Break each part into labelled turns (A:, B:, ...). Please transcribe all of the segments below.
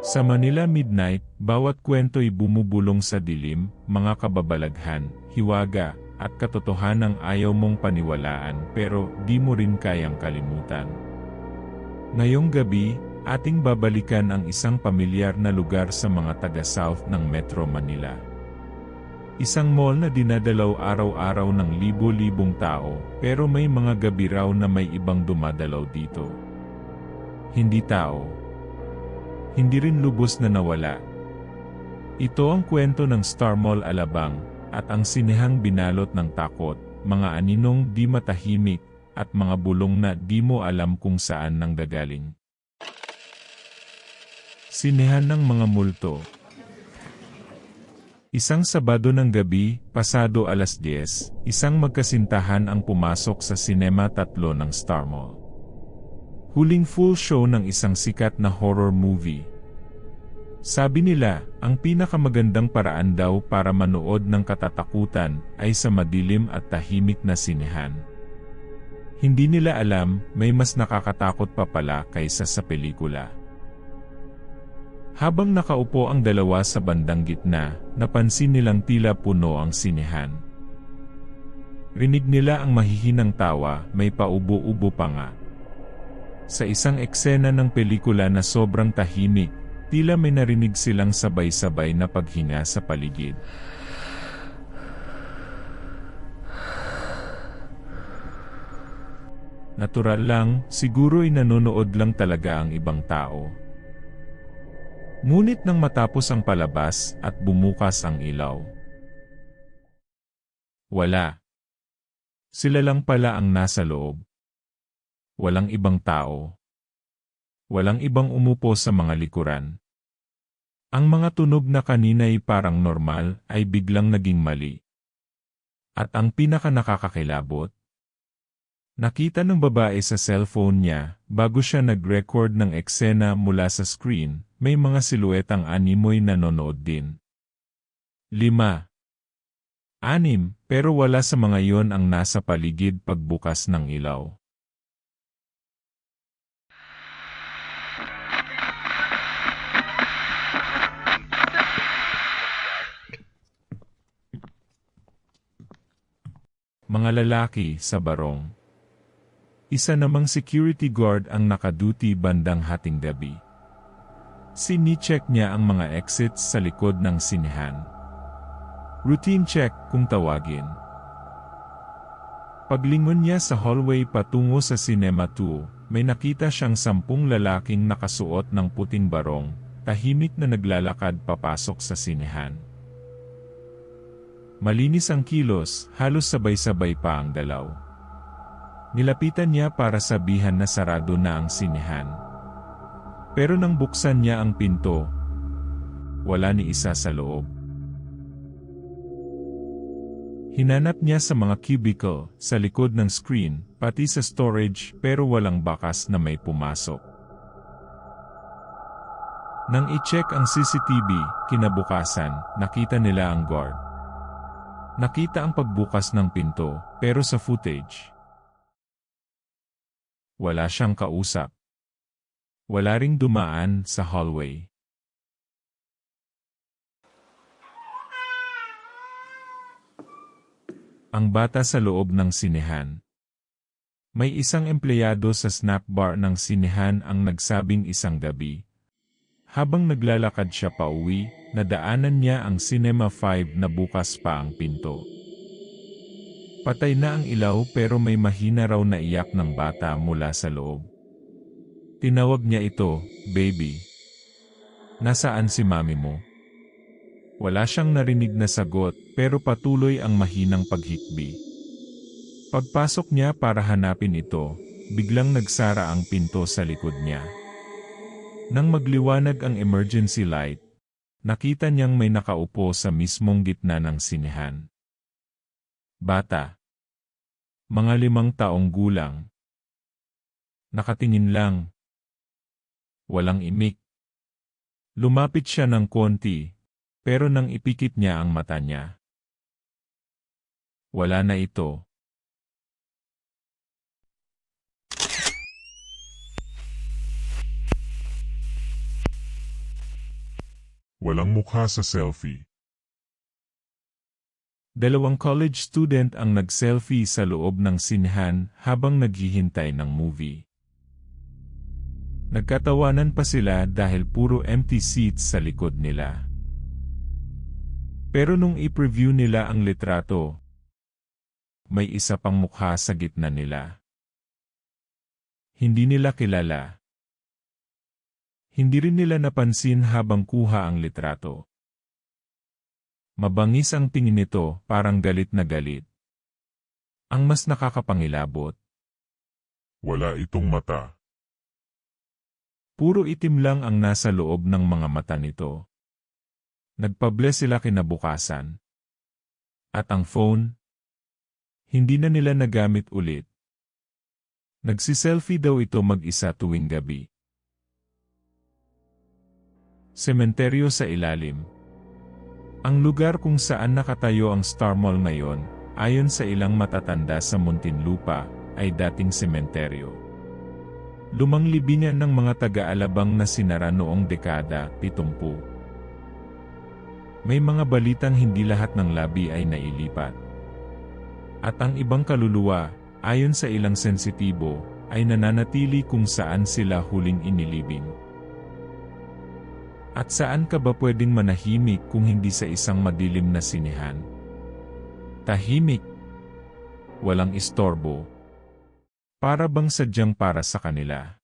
A: Sa Manila Midnight, bawat kwento'y bumubulong sa dilim, mga kababalaghan, hiwaga, at katotohanang ayaw mong paniwalaan pero di mo rin kayang kalimutan. Ngayong gabi, ating babalikan ang isang pamilyar na lugar sa mga taga-south ng Metro Manila. Isang mall na dinadalaw araw-araw ng libo-libong tao pero may mga gabi raw na may ibang dumadalaw dito. Hindi tao. Hindi rin lubos na nawala. Ito ang kwento ng Star Mall Alabang, at ang sinehang binalot ng takot, mga aninong di matahimik, at mga bulong na di mo alam kung saan nang gagaling. Sinehan ng mga multo Isang Sabado ng gabi, pasado alas 10, isang magkasintahan ang pumasok sa Cinema Tatlo ng Star Mall. Huling full show ng isang sikat na horror movie. Sabi nila, ang pinakamagandang paraan daw para manood ng katatakutan ay sa madilim at tahimik na sinehan. Hindi nila alam, may mas nakakatakot pa pala kaysa sa pelikula. Habang nakaupo ang dalawa sa bandang gitna, napansin nilang tila puno ang sinehan. Rinig nila ang mahihinang tawa, may paubo-ubo pa nga. Sa isang eksena ng pelikula na sobrang tahimik, Tila may narinig silang sabay-sabay na paghinga sa paligid. Natural lang, siguro'y nanonood lang talaga ang ibang tao. Ngunit nang matapos ang palabas at bumukas ang ilaw. Wala. Sila lang pala ang nasa loob. Walang ibang tao. Walang ibang umupo sa mga likuran. Ang mga tunog na kanina'y parang normal ay biglang naging mali. At ang pinaka nakakakilabot, nakita ng babae sa cellphone niya bago siya nag-record ng eksena mula sa screen, may mga siluetang animoy nanonood din. 5. Anim, pero wala sa mga yon ang nasa paligid pagbukas ng ilaw. Mga lalaki sa barong. Isa namang security guard ang nakaduty bandang hating gabi. Sini-check niya ang mga exits sa likod ng sinehan. Routine check kung tawagin. Paglingon niya sa hallway patungo sa Cinema 2, may nakita siyang sampung lalaking nakasuot ng puting barong, tahimik na naglalakad papasok sa sinehan. Malinis ang kilos, halos sabay-sabay pa ang dalaw. Nilapitan niya para sabihan na sarado na ang sinehan. Pero nang buksan niya ang pinto, wala ni isa sa loob. Hinanap niya sa mga cubicle, sa likod ng screen, pati sa storage pero walang bakas na may pumasok. Nang i-check ang CCTV, kinabukasan, nakita nila ang guard. Nakita ang pagbukas ng pinto, pero sa footage, wala siyang kausap. Wala ring dumaan sa hallway. Ang bata sa loob ng sinehan. May isang empleyado sa snack bar ng sinehan ang nagsabing isang gabi. Habang naglalakad siya pa uwi, nadaanan niya ang Cinema 5 na bukas pa ang pinto. Patay na ang ilaw pero may mahina raw na iyak ng bata mula sa loob. Tinawag niya ito, baby. Nasaan si mami mo? Wala siyang narinig na sagot pero patuloy ang mahinang paghikbi. Pagpasok niya para hanapin ito, biglang nagsara ang pinto sa likod niya. Nang magliwanag ang emergency light, Nakita niyang may nakaupo sa mismong gitna ng sinehan. Bata. Mga limang taong gulang. Nakatingin lang. Walang imik. Lumapit siya ng konti, pero nang ipikit niya ang mata niya. Wala na ito.
B: Walang mukha sa selfie.
A: Dalawang college student ang nag-selfie sa loob ng sinehan habang naghihintay ng movie. Nagkatawanan pa sila dahil puro empty seats sa likod nila. Pero nung i-preview nila ang litrato, may isa pang mukha sa gitna nila. Hindi nila kilala. Hindi rin nila napansin habang kuha ang litrato. Mabangis ang tingin nito, parang galit na galit. Ang mas nakakapangilabot,
B: Wala itong mata.
A: puro itim lang ang nasa loob ng mga mata nito. Nagpabless sila kinabukasan. At ang phone, hindi na nila nagamit ulit. Nagsiselfie daw ito mag-isa tuwing gabi. Sementeryo sa ilalim. Ang lugar kung saan nakatayo ang Star Mall ngayon, ayon sa ilang matatanda sa Muntinlupa, ay dating sementeryo. Lumang libingan ng mga taga-alabang na sinara noong dekada 70. May mga balitang hindi lahat ng labi ay nailipat. At ang ibang kaluluwa, ayon sa ilang sensitibo, ay nananatili kung saan sila huling inilibing. At saan ka ba pwedeng manahimik kung hindi sa isang madilim na sinihan? Tahimik. Walang istorbo. Para bang sadyang para sa kanila.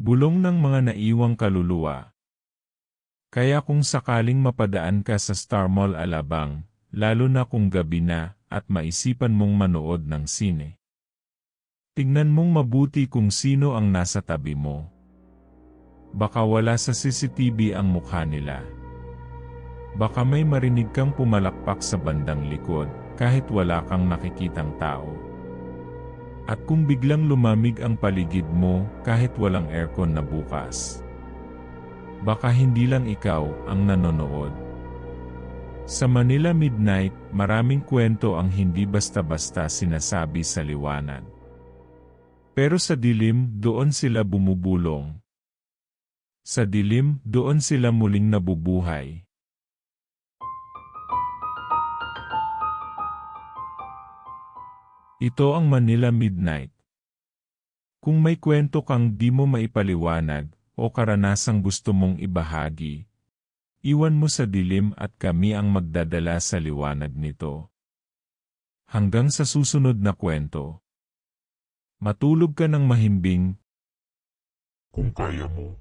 A: Bulong ng mga naiwang kaluluwa. Kaya kung sakaling mapadaan ka sa Star Mall Alabang, lalo na kung gabi na, at maisipan mong manood ng sine. Tingnan mong mabuti kung sino ang nasa tabi mo. Baka wala sa CCTV ang mukha nila. Baka may marinig kang pumalakpak sa bandang likod, kahit wala kang nakikitang tao. At kung biglang lumamig ang paligid mo kahit walang aircon na bukas. Baka hindi lang ikaw ang nanonood. Sa Manila Midnight, maraming kwento ang hindi basta-basta sinasabi sa liwanag. Pero sa dilim, doon sila bumubulong. Sa dilim, doon sila muling nabubuhay. Ito ang Manila Midnight. Kung may kwento kang di mo maipaliwanag o karanasang gusto mong ibahagi, iwan mo sa dilim at kami ang magdadala sa liwanag nito. Hanggang sa susunod na kwento. Matulog ka ng mahimbing
B: Kung kaya mo.